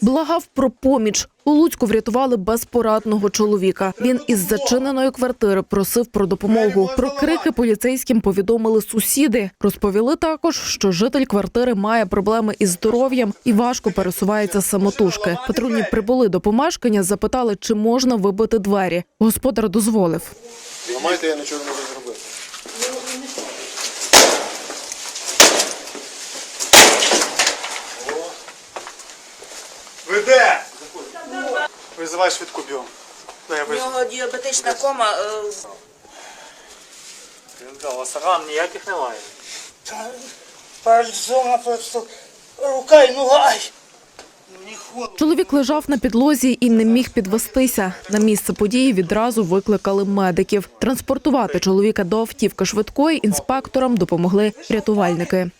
Благав про поміч. У Луцьку врятували безпорадного чоловіка. Він із зачиненої квартири просив про допомогу. Про крики поліцейським повідомили сусіди. Розповіли також, що житель квартири має проблеми із здоров'ям і важко пересувається самотужки. Патрульні прибули до помешкання, запитали, чи можна вибити двері. Господар дозволив. Ламайте, я нічого не можу зробити. Ви де? Визивай швидку бігом. Я У визову. нього діабетична кома. е, У вас ран ніяких немає. Паралізована просто рука і нога. Ай. Чоловік лежав на підлозі і не міг підвестися. На місце події відразу викликали медиків. Транспортувати чоловіка до автівки швидкої інспекторам допомогли рятувальники.